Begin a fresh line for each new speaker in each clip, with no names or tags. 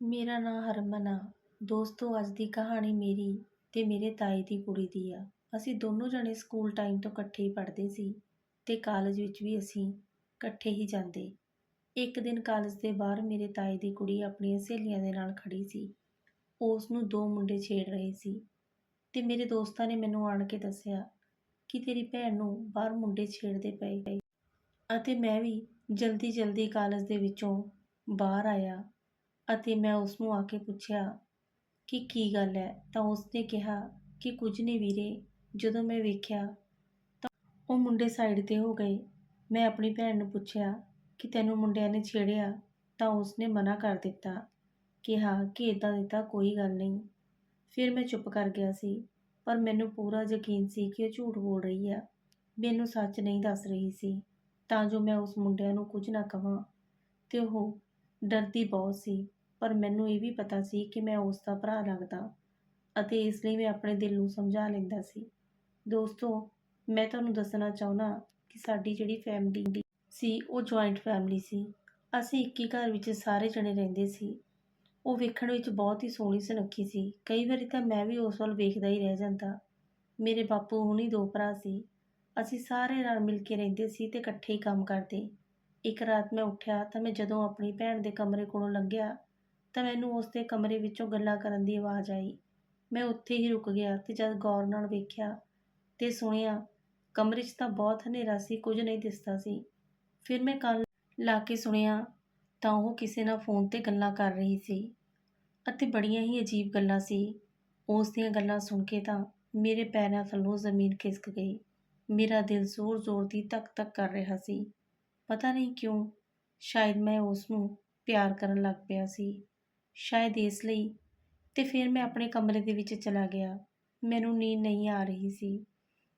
ਮੇਰਾ ਨਾਂ ਹਰਮਨ ਆ। ਦੋਸਤੋ, ਅੱਜ ਦੀ ਕਹਾਣੀ ਮੇਰੀ ਤੇ ਮੇਰੇ ਤਾਏ ਦੀ ਕੁੜੀ ਦੀ ਆ। ਅਸੀਂ ਦੋਨੋਂ ਜਣੇ ਸਕੂਲ ਟਾਈਮ ਤੋਂ ਇਕੱਠੇ ਹੀ ਪੜ੍ਹਦੇ ਸੀ ਤੇ ਕਾਲਜ ਵਿੱਚ ਵੀ ਅਸੀਂ ਇਕੱਠੇ ਹੀ ਜਾਂਦੇ। ਇੱਕ ਦਿਨ ਕਾਲਜ ਦੇ ਬਾਹਰ ਮੇਰੇ ਤਾਏ ਦੀ ਕੁੜੀ ਆਪਣੀਆਂ ਸਹੇਲੀਆਂ ਦੇ ਨਾਲ ਖੜੀ ਸੀ। ਉਸ ਨੂੰ ਦੋ ਮੁੰਡੇ ਛੇੜ ਰਹੇ ਸੀ ਤੇ ਮੇਰੇ ਦੋਸਤਾਂ ਨੇ ਮੈਨੂੰ ਆਣ ਕੇ ਦੱਸਿਆ ਕਿ ਤੇਰੀ ਭੈਣ ਨੂੰ ਬਾਹਰ ਮੁੰਡੇ ਛੇੜਦੇ ਪਏ। ਅਤੇ ਮੈਂ ਵੀ ਜਲਦੀ ਜਲਦੀ ਕਾਲਜ ਦੇ ਵਿੱਚੋਂ ਬਾਹਰ ਆਇਆ ਅਤੇ ਮੈਂ ਉਸ ਨੂੰ ਆ ਕੇ ਪੁੱਛਿਆ ਕਿ ਕੀ ਗੱਲ ਹੈ? ਤਾਂ ਉਸ ਨੇ ਕਿਹਾ ਕਿ ਕੁਝ ਨਹੀਂ ਵੀਰੇ, ਜਦੋਂ ਮੈਂ ਵੇਖਿਆ ਤਾਂ ਉਹ ਮੁੰਡੇ ਸਾਈਡ ਤੇ ਹੋ ਗਏ। ਮੈਂ ਆਪਣੀ ਭੈਣ ਨੂੰ ਪੁੱਛਿਆ ਕਿ ਤੈਨੂੰ ਮੁੰਡਿਆਂ ਨੇ ਛੇੜਿਆ? ਤਾਂ ਉਸ ਨੇ ਮਨਾ ਕਰ ਦਿੱਤਾ, ਕਿਹਾ ਕਿ ਇਦਾਂ ਦੀ ਤਾਂ ਕੋਈ ਗੱਲ ਨਹੀਂ। ਫਿਰ ਮੈਂ ਚੁੱਪ ਕਰ ਗਿਆ ਸੀ, ਪਰ ਮੈਨੂੰ ਪੂਰਾ ਯਕੀਨ ਸੀ ਕਿ ਉਹ ਝੂਠ ਬੋਲ ਰਹੀ ਆ। ਮੈਨੂੰ ਸੱਚ ਨਹੀਂ ਦੱਸ ਰਹੀ ਸੀ, ਤਾਂ ਜੋ ਮੈਂ ਉਸ ਮੁੰਡਿਆਂ ਨੂੰ ਕੁਝ ਨਾ ਕਹਾਂ ਤੇ ਉਹ ਡਰਦੀ ਬਹੁਤ ਸੀ। ਪਰ ਮੈਨੂੰ ਇਹ ਵੀ ਪਤਾ ਸੀ ਕਿ ਮੈਂ ਉਸ ਦਾ ਭਰਾ ਲੱਗਦਾ ਅਤੇ ਇਸ ਲਈ ਮੈਂ ਆਪਣੇ ਦਿਲ ਨੂੰ ਸਮਝਾ ਲੈਂਦਾ ਸੀ। ਦੋਸਤੋ, ਮੈਂ ਤੁਹਾਨੂੰ ਦੱਸਣਾ ਚਾਹੁੰਦਾ ਕਿ ਸਾਡੀ ਜਿਹੜੀ ਫੈਮਿਲੀ ਸੀ, ਉਹ ਜੁਆਇੰਟ ਫੈਮਿਲੀ ਸੀ। ਅਸੀਂ ਇੱਕ ਹੀ ਘਰ ਵਿੱਚ ਸਾਰੇ ਜਣੇ ਰਹਿੰਦੇ ਸੀ। ਉਹ ਵੇਖਣ ਵਿੱਚ ਬਹੁਤ ਹੀ ਸੋਹਣੀ ਸੁਨੱਖੀ ਸੀ। ਕਈ ਵਾਰੀ ਤਾਂ ਮੈਂ ਵੀ ਉਸ ਵੱਲ ਵੇਖਦਾ ਹੀ ਰਹਿ ਜਾਂਦਾ। ਮੇਰੇ ਬਾਪੂ ਹੁਣੀ ਦੋ ਭਰਾ ਸੀ। ਅਸੀਂ ਸਾਰੇ ਰਲ ਮਿਲ ਕੇ ਰਹਿੰਦੇ ਸੀ ਤੇ ਇਕੱਠੇ ਹੀ ਕੰਮ ਕਰਦੇ। ਇੱਕ ਰਾਤ ਮੈਂ ਉੱਠਿਆ ਤਾਂ ਮੈਂ ਜਦੋਂ ਆਪਣੀ ਭੈਣ ਦੇ ਕਮਰੇ ਕੋਲੋਂ ਲੰਘਿਆ ਤਾਂ ਮੈਨੂੰ ਉਸ ਦੇ ਕਮਰੇ ਵਿੱਚੋਂ ਗੱਲਾਂ ਕਰਨ ਦੀ ਆਵਾਜ਼ ਆਈ। ਮੈਂ ਉੱਥੇ ਹੀ ਰੁਕ ਗਿਆ ਤੇ ਜਦ ਗੌਰ ਨਾਲ ਵੇਖਿਆ ਤੇ ਸੁਣਿਆ, ਕਮਰੇ 'ਚ ਤਾਂ ਬਹੁਤ ਹਨੇਰਾ ਸੀ, ਕੁਝ ਨਹੀਂ ਦਿਸਦਾ ਸੀ। ਫਿਰ ਮੈਂ ਕੰਨ ਲਾ ਕੇ ਸੁਣਿਆ, ਤਾਂ ਉਹ ਕਿਸੇ ਨਾਲ ਫੋਨ ਤੇ ਗੱਲਾਂ ਕਰ ਰਹੀ ਸੀ ਅਤੇ ਬੜੀਆਂ ਹੀ ਅਜੀਬ ਗੱਲਾਂ ਸੀ। ਉਸ ਦੀਆਂ ਗੱਲਾਂ ਸੁਣ ਕੇ ਤਾਂ ਮੇਰੇ ਪੈਰਾਂ ਥੱਲੋਂ ਜ਼ਮੀਨ ਖਿਸਕ ਗਈ। ਮੇਰਾ ਦਿਲ ਜ਼ੋਰ-ਜ਼ੋਰ ਦੀ ਧੱਕ-ਧੱਕ ਕਰ ਰਿਹਾ ਸੀ। ਪਤਾ ਨਹੀਂ ਕਿਉਂ, ਸ਼ਾਇਦ ਮੈਂ ਉਸ ਨੂੰ ਪਿਆਰ ਕਰਨ ਲੱਗ ਪਿਆ ਸੀ। ਸ਼ਾਇਦ ਇਸ ਲਈ। ਤੇ ਫਿਰ ਮੈਂ ਆਪਣੇ ਕਮਰੇ ਦੇ ਵਿੱਚ ਚਲਾ ਗਿਆ। ਮੈਨੂੰ ਨੀਂਦ ਨਹੀਂ ਆ ਰਹੀ ਸੀ।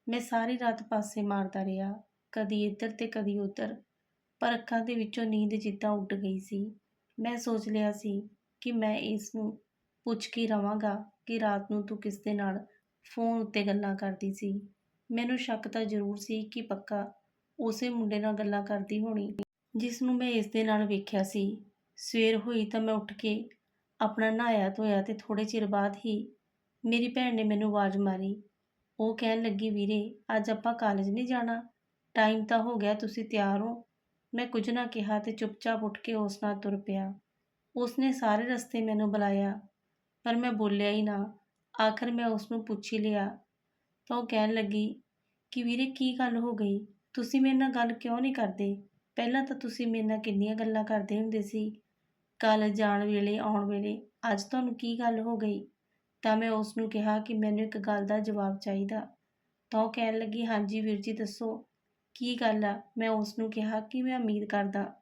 ਮੈਂ ਸਾਰੀ ਰਾਤ ਪਾਸੇ ਮਾਰਦਾ ਰਿਹਾ। ਕਦੀ ਇੱਧਰ ਤੇ ਕਦੀ ਉੱਧਰ। ਪਰ ਅੱਖਾਂ ਦੇ ਵਿੱਚੋਂ ਨੀਂਦ ਜਿੱਦਾਂ ਉੱਡ ਗਈ ਸੀ। ਮੈਂ ਸੋਚ ਲਿਆ ਸੀ ਕਿ ਮੈਂ ਇਸ ਨੂੰ ਪੁੱਛ ਕੇ ਰਵਾਂਗਾ ਕਿ ਰਾਤ ਨੂੰ ਤੂੰ ਕਿਸ ਦੇ ਨਾਲ ਫੋਨ ਉੱਤੇ ਗੱਲਾਂ ਕਰਦੀ ਸੀ। ਮੈਨੂੰ ਸ਼ੱਕ ਤਾਂ ਜ਼ਰੂਰ ਸੀ ਕਿ ਪੱਕਾ ਉਸੇ ਮੁੰਡੇ ਨਾਲ ਗੱਲਾਂ ਕਰਦੀ ਹੋਣੀ। ਜਿਸ ਨੂੰ ਮੈਂ ਇਸ ਦੇ ਨਾਲ ਵੇਖਿਆ ਸੀ। ਸਵੇਰ ਹੋਈ ਤਾਂ ਮੈਂ ਉੱਠ ਕੇ ਆਪਣਾ ਨਹਾਇਆ ਧੋਇਆ ਤੇ ਥੋੜੇ ਚਿਰ ਬਾਅਦ ਹੀ ਮੇਰੀ ਭੈਣ ਨੇ ਮੈਨੂੰ ਆਵਾਜ਼ ਮਾਰੀ। ਉਹ ਕਹਿਣ ਲੱਗੀ, ਵੀਰੇ, ਅੱਜ ਆਪਾਂ ਕਾਲਜ ਨਹੀਂ ਜਾਣਾ। ਟਾਈਮ ਤਾਂ ਹੋ ਗਿਆ, ਤੁਸੀਂ ਤਿਆਰ ਹੋ। ਮੈਂ ਕੁਝ ਨਾ ਕਿਹਾ ਤੇ ਚੁੱਪਚਾਪ ਉੱਠ ਕੇ ਉਸ ਨਾਲ ਤੁਰ ਪਿਆ। ਉਸਨੇ ਸਾਰੇ ਰਸਤੇ ਮੈਨੂੰ ਬੁਲਾਇਆ, ਪਰ ਮੈਂ ਬੋਲਿਆ ਹੀ ਨਾ। ਆਖਰ ਮੈਂ ਉਸ ਨੂੰ ਪੁੱਛ ਹੀ ਲਿਆ। ਤਾਂ ਉਹ ਕਹਿਣ ਲੱਗੀ ਕਿ, ਵੀਰੇ, ਕੀ ਗੱਲ ਹੋ ਗਈ? ਤੁਸੀਂ ਮੇਰੇ ਨਾਲ ਗੱਲ ਕਿਉਂ ਨਹੀਂ ਕਰਦੇ? ਪਹਿਲਾਂ ਤਾਂ ਤੁਸੀਂ ਮੇਰੇ ਨਾਲ ਕਿੰਨੀਆਂ ਗੱਲਾਂ ਕਰਦੇ ਹੁੰਦੇ ਸੀ। ਕਾਲਜ ਜਾਣ ਵੇਲੇ, ਆਉਣ ਵੇਲੇ, ਅੱਜ ਤੁਹਾਨੂੰ ਕੀ ਗੱਲ ਹੋ ਗਈ? ਤਾਂ ਮੈਂ ਉਸ ਨੂੰ ਕਿਹਾ ਕਿ ਮੈਨੂੰ ਇੱਕ ਗੱਲ ਦਾ ਜਵਾਬ ਚਾਹੀਦਾ। ਤਾਂ ਉਹ ਕਹਿਣ ਲੱਗੀ, ਹਾਂਜੀ ਵੀਰ ਜੀ, ਦੱਸੋ, ਕੀ ਗੱਲ ਆ? ਮੈਂ ਉਸ ਨੂੰ ਕਿਹਾ ਕਿ ਮੈਂ ਉਮੀਦ ਕਰਦਾ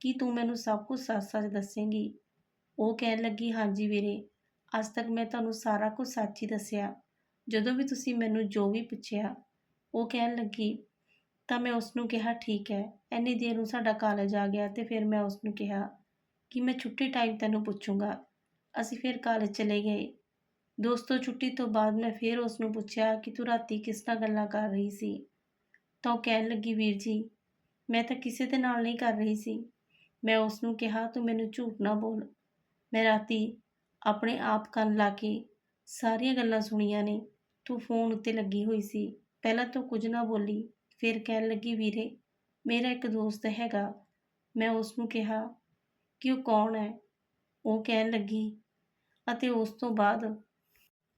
ਕਿ ਤੂੰ ਮੈਨੂੰ ਸਭ ਕੁਝ ਸੱਚ-ਸੱਚ ਦੱਸੇਂਗੀ। ਉਹ ਕਹਿਣ ਲੱਗੀ, ਹਾਂਜੀ ਵੀਰੇ, ਅੱਜ ਤੱਕ ਮੈਂ ਤੁਹਾਨੂੰ ਸਾਰਾ ਕੁਝ ਸੱਚ ਹੀ ਦੱਸਿਆ। ਜਦੋਂ ਵੀ ਤੁਸੀਂ ਮੈਨੂੰ ਜੋ ਵੀ ਪੁੱਛਿਆ, ਉਹ ਕਹਿਣ ਲੱਗੀ, ਤਾਂ ਮੈਂ ਉਸ ਨੂੰ ਕਿਹਾ, ਠੀਕ ਹੈ ਐਨੀ ਦੇਰ ਨੂੰ ਸਾਡਾ ਕਾਲਜ ਆ ਗਿਆ ਤੇ ਫਿਰ ਮੈਂ ਉਸ ਨੂੰ ਕਿਹਾ ਕਿ ਮੈਂ ਛੁੱਟੀ ਟਾਈਮ ਤੈਨੂੰ ਪੁੱਛੂੰਗਾ। ਅਸੀਂ ਫਿਰ ਕਾਲਜ ਚਲੇ ਗਏ। ਦੋਸਤੋ, ਛੁੱਟੀ ਤੋਂ ਬਾਅਦ ਮੈਂ ਫਿਰ ਉਸ ਨੂੰ ਪੁੱਛਿਆ ਕਿ ਤੂੰ ਰਾਤੀ ਕਿਸ ਨਾਲ ਗੱਲਾਂ ਕਰ ਰਹੀ ਸੀ? ਤਾਂ ਉਹ ਕਹਿਣ ਲੱਗੀ, ਵੀਰ ਜੀ, ਮੈਂ ਤਾਂ ਕਿਸੇ ਦੇ ਨਾਲ ਨਹੀਂ ਕਰ ਰਹੀ ਸੀ। ਮੈਂ ਉਸ ਨੂੰ ਕਿਹਾ, ਤੂੰ ਮੈਨੂੰ ਝੂਠ ਨਾ ਬੋਲ। ਮੈਂ ਰਾਤੀ ਆਪਣੇ ਆਪ ਕੰਨ ਲਾ ਕੇ ਸਾਰੀਆਂ ਗੱਲਾਂ ਸੁਣੀਆਂ ਨੇ। ਤੂੰ ਫੋਨ ਉੱਤੇ ਲੱਗੀ ਹੋਈ ਸੀ। ਪਹਿਲਾਂ ਤਾਂ ਕੁਝ ਨਾ ਬੋਲੀ। ਫਿਰ ਕਹਿਣ ਲੱਗੀ, ਵੀਰੇ, ਮੇਰਾ ਇੱਕ ਦੋਸਤ ਹੈਗਾ। ਮੈਂ ਉਸ ਨੂੰ ਕਿਹਾ ਕਿ ਉਹ ਕੌਣ ਹੈ? ਉਹ ਕਹਿਣ ਲੱਗੀ। ਅਤੇ ਉਸ ਤੋਂ ਬਾਅਦ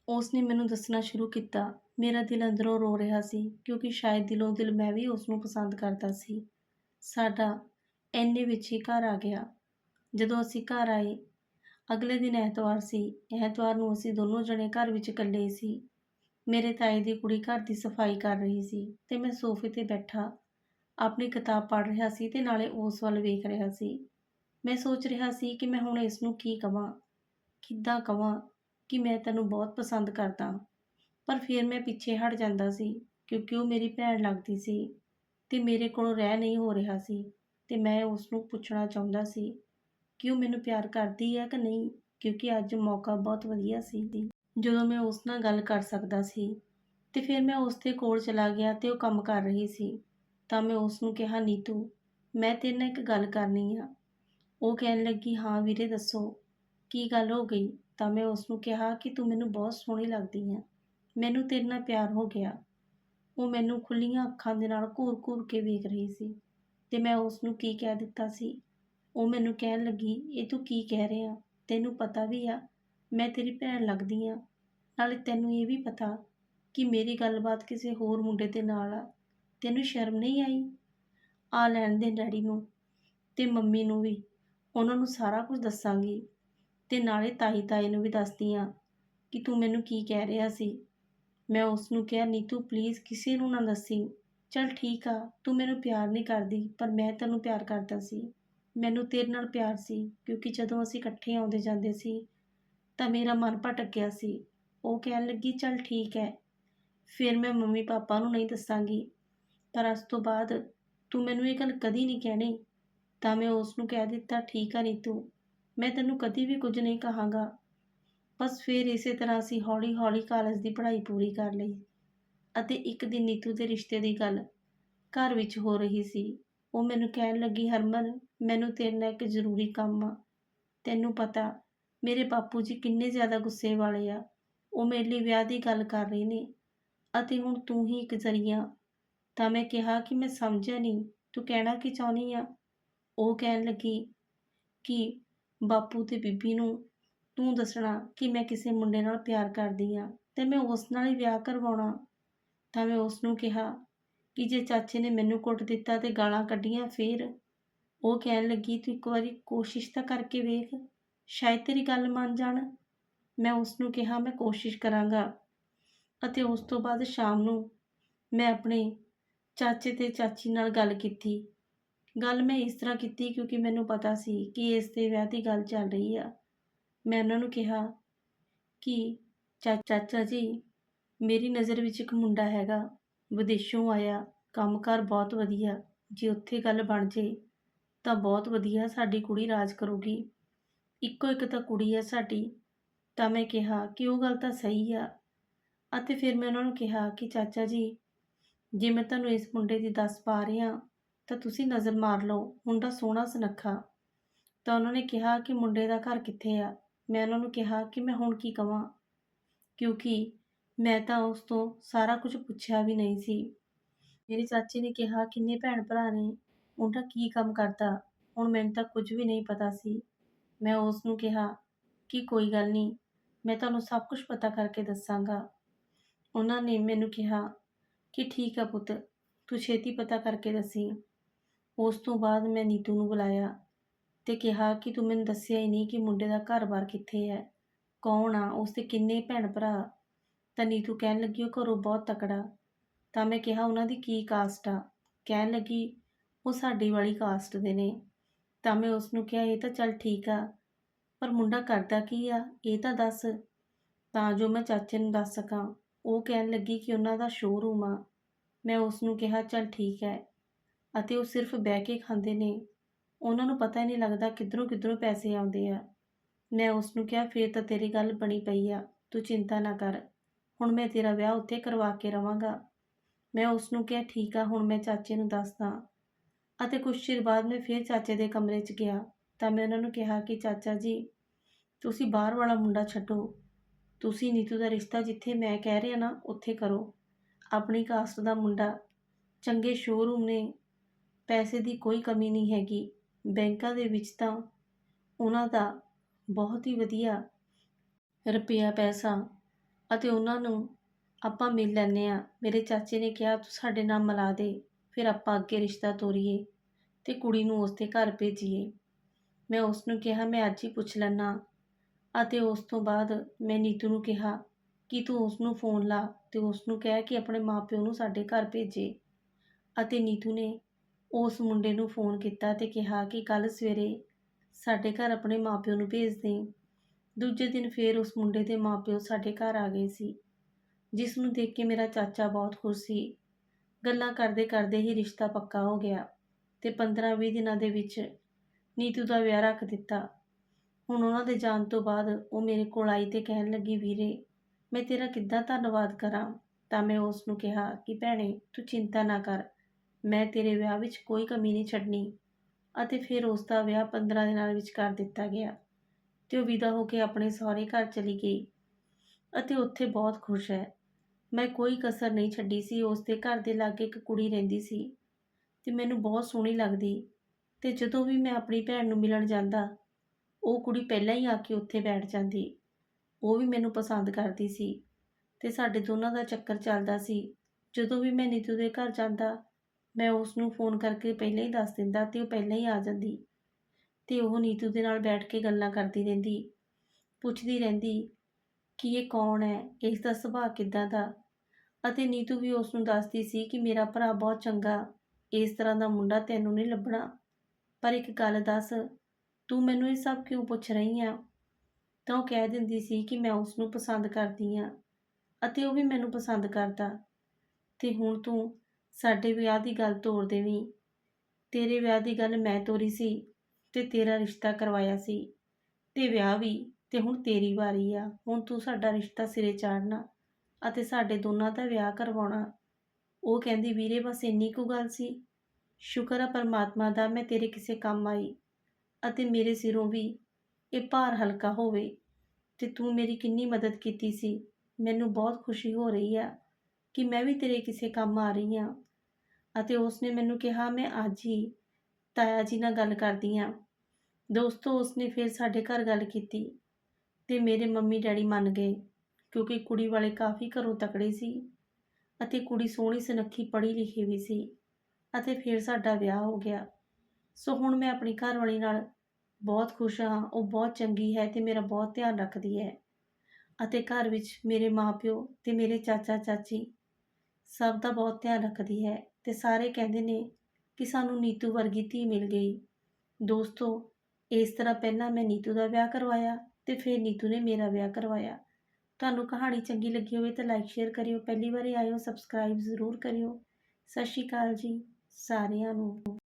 ਉਸ ਨੇ ਮੈਨੂੰ ਦੱਸਣਾ ਸ਼ੁਰੂ ਕੀਤਾ। ਮੇਰਾ ਦਿਲ ਅੰਦਰੋਂ ਰੋ ਰਿਹਾ ਸੀ, ਕਿਉਂਕਿ ਸ਼ਾਇਦ ਦਿਲੋਂ ਦਿਲ ਮੈਂ ਵੀ ਉਸ ਨੂੰ ਪਸੰਦ ਕਰਦਾ ਸੀ। ਸਾਡਾ ਐਨੇ ਵਿੱਚ ਹੀ ਘਰ ਆ ਗਿਆ। ਜਦੋਂ ਅਸੀਂ ਘਰ ਆਏ, ਅਗਲੇ ਦਿਨ ਐਤਵਾਰ ਸੀ। ਐਤਵਾਰ ਨੂੰ ਅਸੀਂ ਦੋਨੋਂ ਜਣੇ ਘਰ ਵਿੱਚ ਇਕੱਲੇ ਸੀ। ਮੇਰੇ ਤਾਏ ਦੀ ਕੁੜੀ ਘਰ ਦੀ ਸਫ਼ਾਈ ਕਰ ਰਹੀ ਸੀ ਤੇ ਮੈਂ ਸੋਫੇ ਤੇ ਬੈਠਾ, ਆਪਣੀ ਕਿਤਾਬ ਪੜ੍ਹ ਰਿਹਾ ਸੀ ਤੇ ਨਾਲੇ ਉਸ ਵੱਲ ਵੇਖ ਰਿਹਾ ਸੀ। ਮੈਂ ਸੋਚ ਰਿਹਾ ਸੀ ਕਿ ਮੈਂ ਹੁਣ ਇਸ ਨੂੰ ਕੀ ਕਵਾਂ, ਕਿੱਦਾਂ ਕਵਾਂ ਕਿ ਮੈਂ ਤੈਨੂੰ ਬਹੁਤ ਪਸੰਦ ਕਰਦਾ। ਪਰ ਫਿਰ ਮੈਂ ਪਿੱਛੇ ਹਟ ਜਾਂਦਾ ਸੀ ਕਿਉਂਕਿ ਉਹ ਮੇਰੀ ਭੈਣ ਲੱਗਦੀ ਸੀ ਤੇ ਮੇਰੇ ਕੋਲੋਂ ਰਹਿ ਨਹੀਂ ਹੋ ਰਿਹਾ ਸੀ ਤੇ ਮੈਂ ਉਸ ਨੂੰ ਪੁੱਛਣਾ ਚਾਹੁੰਦਾ ਸੀ ਕਿ ਉਹ ਮੈਨੂੰ ਪਿਆਰ ਕਰਦੀ ਹੈ ਕਿ ਨਹੀਂ ਕਿਉਂਕਿ ਅੱਜ ਮੌਕਾ ਬਹੁਤ ਵਧੀਆ ਸੀ ਜਦੋਂ ਮੈਂ ਉਸ ਨਾਲ ਗੱਲ ਕਰ ਸਕਦਾ ਸੀ ਤੇ ਫਿਰ ਮੈਂ ਉਸ ਦੇ ਕੋਲ ਚਲਾ ਗਿਆ ਤੇ ਉਹ ਕੰਮ ਕਰ ਰਹੀ ਸੀ ਤਾਂ ਮੈਂ ਉਸ ਨੂੰ ਕਿਹਾ, ਨੀਤੂ, ਮੈਂ ਤੇਰੇ ਨਾਲ ਇੱਕ ਗੱਲ ਕਰਨੀ ਆ। ਉਹ ਕਹਿਣ ਲੱਗੀ, ਹਾਂ ਵੀਰੇ, ਦੱਸੋ, ਕੀ ਗੱਲ ਹੋ ਗਈ? ਤਾਂ ਮੈਂ ਉਸ ਨੂੰ ਕਿਹਾ ਕਿ ਤੂੰ ਮੈਨੂੰ ਬਹੁਤ ਸੋਹਣੀ ਲੱਗਦੀ ਹੈ ਮੈਨੂੰ ਤੇਰੇ ਨਾਲ ਪਿਆਰ ਹੋ ਗਿਆ। ਉਹ ਮੈਨੂੰ ਖੁੱਲੀਆਂ ਅੱਖਾਂ ਦੇ ਨਾਲ ਘੂਰ-ਘੂਰ ਕੇ ਵੇਖ ਰਹੀ ਸੀ ਤੇ ਮੈਂ ਉਸ ਨੂੰ ਕੀ ਕਹਿ ਦਿੱਤਾ ਸੀ? ਉਹ ਮੈਨੂੰ ਕਹਿਣ ਲੱਗੀ, ਇਹ ਤੂੰ ਕੀ ਕਹਿ ਰਿਹਾ? ਤੈਨੂੰ ਪਤਾ ਵੀ ਆ, ਮੈਂ ਤੇਰੀ ਭੈਣ ਲੱਗਦੀ ਆ। ਨਾਲੇ ਤੈਨੂੰ ਇਹ ਵੀ ਪਤਾ ਕਿ ਮੇਰੀ ਗੱਲਬਾਤ ਕਿਸੇ ਹੋਰ ਮੁੰਡੇ ਦੇ ਨਾਲ ਆ। ਤੈਨੂੰ ਸ਼ਰਮ ਨਹੀਂ ਆਈ? ਆ ਲੈਣ ਦੇ ਡੈਡੀ ਨੂੰ ਤੇ ਮੰਮੀ ਨੂੰ ਵੀ। ਉਹਨਾਂ ਨੂੰ ਸਾਰਾ ਕੁਝ ਦੱਸਾਂਗੀ ਤੇ ਨਾਲੇ ਤਾਈ ਤਾਏ ਨੂੰ ਵੀ ਦੱਸਦੀ ਆ ਕਿ ਤੂੰ ਮੈਨੂੰ ਕੀ ਕਹਿ ਰਿਹਾ ਸੀ। ਮੈਂ ਉਸ ਨੂੰ ਕਿਹਾ, ਨੀਤੂ ਪਲੀਜ਼ ਕਿਸੇ ਨੂੰ ਨਾ ਦੱਸੀ। ਚਲ ਠੀਕ ਆ, ਤੂੰ ਮੈਨੂੰ ਪਿਆਰ ਨਹੀਂ ਕਰਦੀ, ਪਰ ਮੈਂ ਤੈਨੂੰ ਪਿਆਰ ਕਰਦਾ ਸੀ। ਮੈਨੂੰ ਤੇਰੇ ਨਾਲ ਪਿਆਰ ਸੀ, ਕਿਉਂਕਿ ਜਦੋਂ ਅਸੀਂ ਇਕੱਠੇ ਆਉਂਦੇ ਜਾਂਦੇ ਸੀ, ਤਾਂ ਮੇਰਾ ਮਨ ਭਟਕ ਗਿਆ ਸੀ। ਉਹ ਕਹਿਣ ਲੱਗੀ, ਚਲ ਠੀਕ ਹੈ। ਫਿਰ ਮੈਂ ਮੰਮੀ ਪਾਪਾ ਨੂੰ ਨਹੀਂ ਦੱਸਾਂਗੀ। ਪਰ ਉਸ ਤੋਂ ਬਾਅਦ ਤੂੰ ਮੈਨੂੰ ਇਹ ਗੱਲ ਕਦੀ ਨਹੀਂ ਕਹਿਣੀ। ਤਾਂ ਮੈਂ ਉਸ ਨੂੰ ਕਹਿ ਦਿੱਤਾ, ਠੀਕ ਆ ਨੀਤੂ ਮੈਂ ਤੈਨੂੰ ਕਦੀ ਵੀ ਕੁਝ ਨਹੀਂ ਕਹਾਂਗਾ। ਬਸ ਫਿਰ ਇਸੇ ਤਰ੍ਹਾਂ ਅਸੀਂ ਹੌਲੀ-ਹੌਲੀ ਕਾਲਜ ਦੀ ਪੜ੍ਹਾਈ ਪੂਰੀ ਕਰ ਲਈ ਅਤੇ ਇੱਕ ਦਿਨ ਨੀਤੂ ਦੇ ਰਿਸ਼ਤੇ ਦੀ ਗੱਲ ਘਰ ਵਿੱਚ ਹੋ ਰਹੀ ਸੀ। ਉਹ ਮੈਨੂੰ ਕਹਿਣ ਲੱਗੀ, ਹਰਮਨ, ਮੈਨੂੰ ਤੇਰੇ ਨਾਲ ਇੱਕ ਜ਼ਰੂਰੀ ਕੰਮ ਆ। ਤੈਨੂੰ ਪਤਾ, ਮੇਰੇ ਬਾਪੂ ਜੀ ਕਿੰਨੇ ਜ਼ਿਆਦਾ ਗੁੱਸੇ ਵਾਲੇ ਆ। ਉਹ ਮੇਰੇ ਲਈ ਵਿਆਹ ਦੀ ਗੱਲ ਕਰ ਰਹੇ ਨੇ ਅਤੇ ਹੁਣ ਤੂੰ ਹੀ ਇੱਕ ਜ਼ਰੀਆ। ਤਾਂ ਮੈਂ ਕਿਹਾ ਕਿ ਮੈਂ ਸਮਝਿਆ ਨਹੀਂ, ਤੂੰ ਕਹਿਣਾ ਕੀ ਚਾਹੁੰਦੀ ਆ? ਉਹ ਕਹਿਣ ਲੱਗੀ ਕਿ ਬਾਪੂ ਤੇ ਬੀਬੀ ਨੂੰ ਤੂੰ ਦੱਸਣਾ ਕਿ ਮੈਂ ਕਿਸੇ ਮੁੰਡੇ ਨਾਲ ਪਿਆਰ ਕਰਦੀ ਆ ਤੇ ਮੈਂ ਉਸ ਨਾਲ ਹੀ ਵਿਆਹ ਕਰਵਾਉਣਾ। ਤਾਂ ਮੈਂ ਉਸ ਨੂੰ ਕਿਹਾ ਕਿ ਜੇ ਚਾਚੇ ਨੇ ਮੈਨੂੰ ਕੁੱਟ ਦਿੱਤਾ ਤੇ ਗਾਲਾਂ ਕੱਢੀਆਂ ਫੇਰ? ਉਹ ਕਹਿਣ ਲੱਗੀ, ਤੂੰ ਇੱਕ ਵਾਰੀ ਕੋਸ਼ਿਸ਼ ਤਾਂ ਕਰਕੇ ਵੇਖ, ਸ਼ਾਇਦ ਤੇਰੀ ਗੱਲ ਮੰਨ ਜਾਣ। ਮੈਂ ਉਸ ਨੂੰ ਕਿਹਾ, ਮੈਂ ਕੋਸ਼ਿਸ਼ ਕਰਾਂਗਾ। ਅਤੇ ਉਸ ਤੋਂ ਬਾਅਦ ਸ਼ਾਮ ਨੂੰ ਮੈਂ ਆਪਣੇ ਚਾਚੇ ਤੇ ਚਾਚੀ ਨਾਲ ਗੱਲ ਕੀਤੀ। ਗੱਲ ਮੈਂ ਇਸ ਤਰ੍ਹਾਂ ਕੀਤੀ ਕਿਉਂਕਿ ਮੈਨੂੰ ਪਤਾ ਸੀ ਕਿ ਇਸ 'ਤੇ ਵਿਆਹ ਦੀ ਗੱਲ ਚੱਲ ਰਹੀ ਆ। ਮੈਂ ਉਹਨਾਂ ਨੂੰ ਕਿਹਾ ਕਿ ਚਾ ਚਾਚਾ ਜੀ, ਮੇਰੀ ਨਜ਼ਰ ਵਿੱਚ ਇੱਕ ਮੁੰਡਾ ਹੈਗਾ, ਵਿਦੇਸ਼ੋਂ ਆਇਆ, ਕੰਮਕਾਰ ਬਹੁਤ ਵਧੀਆ, ਜੇ ਉੱਥੇ ਗੱਲ ਬਣ ਜੇ, ਤਾਂ ਬਹੁਤ ਵਧੀਆ ਸਾਡੀ ਕੁੜੀ ਰਾਜ ਕਰੂਗੀ। ਇੱਕੋ ਇੱਕ ਤਾਂ ਕੁੜੀ ਹੈ ਸਾਡੀ, ਤਾਂ ਮੈਂ ਕਿਹਾ ਕਿ ਉਹ ਗੱਲ ਤਾਂ ਸਹੀ ਆ। ਅਤੇ ਫਿਰ ਮੈਂ ਉਹਨਾਂ ਨੂੰ ਕਿਹਾ ਕਿ, ਚਾਚਾ ਜੀ, ਜੇ ਮੈਂ ਤੁਹਾਨੂੰ ਇਸ ਮੁੰਡੇ ਦੀ ਦੱਸ ਪਾ ਰਿਹਾ ਤਾਂ ਤੁਸੀਂ ਨਜ਼ਰ ਮਾਰ ਲਓ ਮੁੰਡਾ ਸੋਹਣਾ ਸੁਨੱਖਾ। ਤਾਂ ਉਹਨਾਂ ਨੇ ਕਿਹਾ ਕਿ ਮੁੰਡੇ ਦਾ ਘਰ ਕਿੱਥੇ ਆ? ਮੈਂ ਉਹਨਾਂ ਨੂੰ ਕਿਹਾ ਕਿ ਮੈਂ ਹੁਣ ਕੀ ਕਵਾਂ? ਕਿਉਂਕਿ ਮੈਂ ਤਾਂ ਉਸ ਤੋਂ ਸਾਰਾ ਕੁਝ ਪੁੱਛਿਆ ਵੀ ਨਹੀਂ ਸੀ। ਮੇਰੇ ਚਾਚੇ ਨੇ ਕਿਹਾ, ਕਿੰਨੇ ਭੈਣ ਭਰਾ ਨੇ? ਮੁੰਡਾ ਕੀ ਕੰਮ ਕਰਦਾ? ਹੁਣ ਮੈਨੂੰ ਤਾਂ ਕੁਝ ਵੀ ਨਹੀਂ ਪਤਾ ਸੀ। ਮੈਂ ਉਸ ਨੂੰ ਕਿਹਾ ਕਿ ਕੋਈ ਗੱਲ ਨਹੀਂ, ਮੈਂ ਤੁਹਾਨੂੰ ਸਭ ਕੁਝ ਪਤਾ ਕਰਕੇ ਦੱਸਾਂਗਾ। ਉਹਨਾਂ ਨੇ ਮੈਨੂੰ ਕਿਹਾ ਕਿ ਠੀਕ ਆ ਪੁੱਤ, ਤੂੰ ਛੇਤੀ ਪਤਾ ਕਰਕੇ ਦੱਸੀ। ਉਸ ਤੋਂ ਬਾਅਦ ਮੈਂ ਨੀਤੂ ਨੂੰ ਬੁਲਾਇਆ ਤੇ ਕਿਹਾ ਕਿ ਤੂੰ ਮੈਨੂੰ ਦੱਸਿਆ ਹੀ ਨਹੀਂ ਕਿ ਮੁੰਡੇ ਦਾ ਘਰ-ਬਾਰ ਕਿੱਥੇ ਹੈ, ਕੌਣ ਆ, ਉਸਦੇ ਕਿੰਨੇ ਭੈਣ ਭਰਾ ਤਾਂ ਨੀਤੂ ਕਹਿਣ ਲੱਗੀ, ਉਹ ਘਰੋਂ ਬਹੁਤ ਤਕੜਾ ਤਾਂ ਮੈਂ ਕਿਹਾ, ਉਹਨਾਂ ਦੀ ਕੀ ਕਾਸਟ ਆ? ਕਹਿਣ ਲੱਗੀ, ਉਹ ਸਾਡੀ ਵਾਲੀ ਕਾਸਟ ਦੇ ਨੇ। ਤਾਂ ਮੈਂ ਉਸ ਨੂੰ ਕਿਹਾ, ਇਹ ਤਾਂ ਚੱਲ ਠੀਕ ਆ, ਪਰ ਮੁੰਡਾ ਕਰਦਾ ਕੀ ਆ, ਇਹ ਤਾਂ ਦੱਸ। ਤਾਂ ਜੋ ਮੈਂ ਚਾਚੇ ਨੂੰ ਦੱਸ ਸਕਾਂ, ਉਹ ਕਹਿਣ ਲੱਗੀ ਕਿ ਉਹਨਾਂ ਦਾ ਸ਼ੋਰੂਮ ਆ। ਮੈਂ ਉਸ ਨੂੰ ਕਿਹਾ, ਚੱਲ ਠੀਕ ਹੈ ਅਤੇ ਉਹ ਸਿਰਫ ਬਹਿ ਕੇ ਖਾਂਦੇ ਨੇ। ਉਹਨਾਂ ਨੂੰ ਪਤਾ ਹੀ ਨਹੀਂ ਲੱਗਦਾ ਕਿੱਧਰੋਂ ਕਿੱਧਰੋਂ ਪੈਸੇ ਆਉਂਦੇ ਆ। ਮੈਂ ਉਸ ਨੂੰ ਕਿਹਾ, ਫੇਰ ਤਾਂ ਤੇਰੀ ਗੱਲ ਬਣੀ ਪਈ ਆ, ਤੂੰ ਚਿੰਤਾ ਨਾ ਕਰ। ਹੁਣ ਮੈਂ ਤੇਰਾ ਵਿਆਹ ਉੱਥੇ ਕਰਵਾ ਕੇ ਰਵਾਂਗਾ। ਮੈਂ ਉਸ ਨੂੰ ਕਿਹਾ, ਠੀਕ ਆ, ਹੁਣ ਮੈਂ ਚਾਚੇ ਨੂੰ ਦੱਸਦਾ। ਅਤੇ ਕੁਝ ਚਿਰ ਬਾਅਦ ਮੈਂ ਫੇਰ ਚਾਚੇ ਦੇ ਕਮਰੇ 'ਚ ਗਿਆ। ਤਾਂ ਮੈਂ ਉਹਨਾਂ ਨੂੰ ਕਿਹਾ ਕਿ, ਚਾਚਾ ਜੀ, ਤੁਸੀਂ ਬਾਹਰ ਵਾਲਾ ਮੁੰਡਾ ਛੱਡੋ। ਤੁਸੀਂ ਨੀਤੂ ਦਾ ਰਿਸ਼ਤਾ ਜਿੱਥੇ ਮੈਂ ਕਹਿ ਰਿਹਾ ਨਾ, ਉੱਥੇ ਕਰੋ। ਆਪਣੀ ਕਾਸਟ ਦਾ ਮੁੰਡਾ। ਚੰਗੇ ਸ਼ੋਰੂਮ ਨੇ। ਪੈਸੇ ਦੀ ਕੋਈ ਕਮੀ ਨਹੀਂ ਹੈਗੀ। ਬੈਂਕਾਂ ਦੇ ਵਿੱਚ ਤਾਂ ਉਹਨਾਂ ਦਾ ਬਹੁਤ ਹੀ ਵਧੀਆ ਰੁਪਿਆ ਪੈਸਾ ਅਤੇ ਉਹਨਾਂ ਨੂੰ ਆਪਾਂ ਮਿਲ ਲੈਂਦੇ ਆ ਮੇਰੇ ਚਾਚੇ ਨੇ ਕਿਹਾ, ਤੂੰ ਸਾਡੇ ਨਾਲ ਮਿਲਾ ਦੇ, ਫਿਰ ਆਪਾਂ ਅੱਗੇ ਰਿਸ਼ਤਾ ਤੋਰੀਏ ਤੇ ਕੁੜੀ ਨੂੰ ਉਸ ਦੇ ਘਰ ਭੇਜੀਏ। ਮੈਂ ਉਸ ਨੂੰ ਕਿਹਾ, ਮੈਂ ਅੱਜ ਹੀ ਪੁੱਛ ਲੈਣਾ ਅਤੇ ਉਸ ਤੋਂ ਬਾਅਦ ਮੈਂ ਨੀਤੂ ਨੂੰ ਕਿਹਾ ਕਿ ਤੂੰ ਉਸ ਨੂੰ ਫੋਨ ਲਾ ਤੇ ਉਸ ਨੂੰ ਕਹਿ ਕਿ ਆਪਣੇ ਮਾਪਿਓ ਨੂੰ ਸਾਡੇ ਘਰ ਭੇਜੇ ਅਤੇ ਨੀਤੂ ਨੇ ਉਸ ਮੁੰਡੇ ਨੂੰ ਫੋਨ ਕੀਤਾ ਤੇ ਕਿਹਾ ਕਿ ਕੱਲ ਸਵੇਰੇ ਸਾਡੇ ਘਰ ਆਪਣੇ ਮਾਪਿਓ ਨੂੰ ਭੇਜ ਦੇ ਦੂਜੇ ਦਿਨ ਫੇਰ ਉਸ ਮੁੰਡੇ ਦੇ ਮਾਪਿਓ ਸਾਡੇ ਘਰ ਆ ਗਏ ਸੀ, ਜਿਸ ਨੂੰ ਦੇਖ ਕੇ ਮੇਰਾ ਚਾਚਾ ਬਹੁਤ ਖੁਸ਼ ਸੀ। ਗੱਲਾਂ ਕਰਦੇ ਕਰਦੇ ਹੀ ਰਿਸ਼ਤਾ ਪੱਕਾ ਹੋ ਗਿਆ ਤੇ 15-20 ਦਿਨਾਂ ਦੇ ਵਿੱਚ ਨੀਤੂ ਦਾ ਵਿਆਹ ਰੱਖ ਦਿੱਤਾ। ਹੁਣ ਉਹਨਾਂ ਦੇ ਜਾਣ ਤੋਂ ਬਾਅਦ ਉਹ ਮੇਰੇ ਕੋਲ ਆਈ ਤੇ ਕਹਿਣ ਲੱਗੀ, ਵੀਰੇ, ਮੈਂ ਤੇਰਾ ਕਿੱਦਾਂ ਧੰਨਵਾਦ ਕਰਾਂ? ਤਾਂ ਮੈਂ ਉਸ ਨੂੰ ਕਿਹਾ ਕਿ, ਭੈਣੇ, ਤੂੰ ਚਿੰਤਾ ਨਾ ਕਰ ਮੈਂ ਤੇਰੇ ਵਿਆਹ ਵਿੱਚ ਕੋਈ ਕਮੀ ਨਹੀਂ ਛੱਡਣੀ। ਅਤੇ ਫਿਰ ਉਸ ਦਾ ਵਿਆਹ 15 ਦਿਨਾਂ ਵਿੱਚ ਕਰ ਦਿੱਤਾ ਗਿਆ। ਤੇ ਉਹ ਵਿਦਾ ਹੋ ਕੇ ਆਪਣੇ ਸਹੁਰੇ ਘਰ ਚਲੀ ਗਈ। ਅਤੇ ਉੱਥੇ ਬਹੁਤ ਖੁਸ਼ ਹੈ। ਮੈਂ ਕੋਈ ਕਸਰ ਨਹੀਂ ਛੱਡੀ ਸੀ। ਉਸ ਦੇ ਘਰ ਦੇ ਲਾਗੇ ਇੱਕ ਕੁੜੀ ਰਹਿੰਦੀ ਸੀ। ਤੇ ਮੈਨੂੰ ਬਹੁਤ ਸੋਹਣੀ ਲੱਗਦੀ। ਤੇ ਜਦੋਂ ਵੀ ਮੈਂ ਆਪਣੀ ਭੈਣ ਨੂੰ ਮਿਲਣ ਜਾਂਦਾ, ਉਹ ਕੁੜੀ ਪਹਿਲਾਂ ਹੀ ਆ ਕੇ ਉੱਥੇ ਬੈਠ ਜਾਂਦੀ। ਉਹ ਵੀ ਮੈਨੂੰ ਪਸੰਦ ਕਰਦੀ ਸੀ। ਤੇ ਸਾਡੇ ਦੋਨਾਂ ਦਾ ਚੱਕਰ ਚੱਲਦਾ ਸੀ। ਜਦੋਂ ਵੀ ਮੈਂ ਨੀਤੂ ਦੇ ਘਰ ਜਾਂਦਾ ਮੈਂ ਉਸ ਨੂੰ ਫੋਨ ਕਰਕੇ ਪਹਿਲਾਂ ਹੀ ਦੱਸ ਦਿੰਦਾ ਤੇ ਉਹ ਪਹਿਲਾਂ ਹੀ ਆ ਜਾਂਦੀ ਤੇ ਉਹ ਨੀਤੂ ਦੇ ਨਾਲ ਬੈਠ ਕੇ ਗੱਲਾਂ ਕਰਦੀ ਰਹਿੰਦੀ, ਪੁੱਛਦੀ ਰਹਿੰਦੀ ਕਿ ਇਹ ਕੌਣ ਹੈ, ਇਸ ਦਾ ਸੁਭਾਅ ਕਿੱਦਾਂ ਦਾ? ਅਤੇ ਨੀਤੂ ਵੀ ਉਸ ਨੂੰ ਦੱਸਦੀ ਸੀ ਕਿ ਮੇਰਾ ਭਰਾ ਬਹੁਤ ਚੰਗਾ, ਇਸ ਤਰ੍ਹਾਂ ਦਾ ਮੁੰਡਾ ਤੈਨੂੰ ਨਹੀਂ ਲੱਭਣਾ। ਪਰ ਇੱਕ ਗੱਲ ਦੱਸ, ਤੂੰ ਮੈਨੂੰ ਇਹ ਸਭ ਕਿਉਂ ਪੁੱਛ ਰਹੀ ਆ? ਤਾਂ ਉਹ ਕਹਿ ਦਿੰਦੀ ਸੀ ਕਿ ਮੈਂ ਉਸ ਨੂੰ ਪਸੰਦ ਕਰਦੀ ਆ, ਅਤੇ ਉਹ ਵੀ ਮੈਨੂੰ ਪਸੰਦ ਕਰਦਾ। ਤੇ ਹੁਣ ਤੂੰ ਸਾਡੇ ਵਿਆਹ ਦੀ ਗੱਲ ਤੋੜ ਦੇਵੀਂ ਤੇਰੇ ਵਿਆਹ ਦੀ ਗੱਲ ਮੈਂ ਤੋਰੀ ਸੀ ਤੇ ਤੇਰਾ ਰਿਸ਼ਤਾ ਕਰਵਾਇਆ ਸੀ। ਤੇ ਵਿਆਹ ਵੀ ਤੇ ਹੁਣ ਤੇਰੀ ਵਾਰੀ ਆ। ਹੁਣ ਤੂੰ ਸਾਡਾ ਰਿਸ਼ਤਾ ਸਿਰੇ ਚਾੜਨਾ ਅਤੇ ਸਾਡੇ ਦੋਨਾਂ ਦਾ ਵਿਆਹ ਕਰਵਾਉਣਾ। ਉਹ ਕਹਿੰਦੀ, ਵੀਰੇ, ਬਸ ਇੰਨੀ ਕੁ ਗੱਲ ਸੀ। ਸ਼ੁਕਰ ਆ ਪਰਮਾਤਮਾ ਦਾ ਮੈਂ ਤੇਰੇ ਕਿਸੇ ਕੰਮ ਆਈ ਅਤੇ ਮੇਰੇ ਸਿਰੋਂ ਵੀ ਇਹ ਭਾਰ ਹਲਕਾ ਹੋਵੇ ਤੇ ਤੂੰ ਮੇਰੀ ਕਿੰਨੀ ਮਦਦ ਕੀਤੀ ਸੀ। ਮੈਨੂੰ ਬਹੁਤ ਖੁਸ਼ੀ ਹੋ ਰਹੀ ਆ ਕਿ ਮੈਂ ਵੀ ਤੇਰੇ ਕਿਸੇ ਕੰਮ ਆ ਰਹੀ ਆ। ਅਤੇ ਉਸਨੇ ਮੈਨੂੰ ਕਿਹਾ, ਮੈਂ ਅੱਜ ਹੀ ਤਾਇਆ ਜੀ ਨਾਲ ਗੱਲ ਕਰਦੀ ਹਾਂ। ਦੋਸਤੋ, ਉਸਨੇ ਫਿਰ ਸਾਡੇ ਘਰ ਗੱਲ ਕੀਤੀ ਤੇ ਮੇਰੇ ਮੰਮੀ ਡੈਡੀ ਮੰਨ ਗਏ, ਕਿਉਂਕਿ ਕੁੜੀ ਵਾਲੇ ਕਾਫੀ ਘਰੋਂ ਤਕੜੇ ਸੀ ਅਤੇ ਕੁੜੀ ਸੋਹਣੀ ਸੁਨੱਖੀ ਪੜ੍ਹੀ ਲਿਖੀ ਵੀ ਸੀ ਅਤੇ ਫਿਰ ਸਾਡਾ ਵਿਆਹ ਹੋ ਗਿਆ। ਸੋ ਹੁਣ ਮੈਂ ਆਪਣੀ ਘਰਵਾਲੀ ਨਾਲ ਬਹੁਤ ਖੁਸ਼ ਹਾਂ, ਉਹ ਬਹੁਤ ਚੰਗੀ ਹੈ ਤੇ ਮੇਰਾ ਬਹੁਤ ਧਿਆਨ ਰੱਖਦੀ ਹੈ ਅਤੇ ਘਰ ਵਿੱਚ ਮੇਰੇ ਮਾਪਿਓ ਤੇ ਮੇਰੇ ਚਾਚਾ ਚਾਚੀ ਸਭ ਦਾ ਬਹੁਤ ਧਿਆਨ ਰੱਖਦੀ ਹੈ। ਤੇ ਸਾਰੇ ਕਹਿੰਦੇ ਨੇ ਕਿ ਸਾਨੂੰ ਨੀਤੂ ਵਰਗੀ ਧੀ ਮਿਲ ਗਈ। ਦੋਸਤੋ, ਇਸ ਤਰ੍ਹਾਂ ਪਹਿਲਾਂ ਮੈਂ ਨੀਤੂ ਦਾ ਵਿਆਹ ਕਰਵਾਇਆ ਤੇ ਫਿਰ ਨੀਤੂ ਨੇ ਮੇਰਾ ਵਿਆਹ ਕਰਵਾਇਆ। ਤੁਹਾਨੂੰ ਕਹਾਣੀ ਚੰਗੀ ਲੱਗੀ ਹੋਵੇ ਤਾਂ ਲਾਈਕ ਸ਼ੇਅਰ ਕਰਿਓ। ਪਹਿਲੀ ਵਾਰੀ ਆਇਓ ਸਬਸਕ੍ਰਾਈਬ ਜ਼ਰੂਰ ਕਰਿਓ। ਸਤਿ ਸ਼੍ਰੀ ਅਕਾਲ ਜੀ ਸਾਰਿਆਂ ਨੂੰ।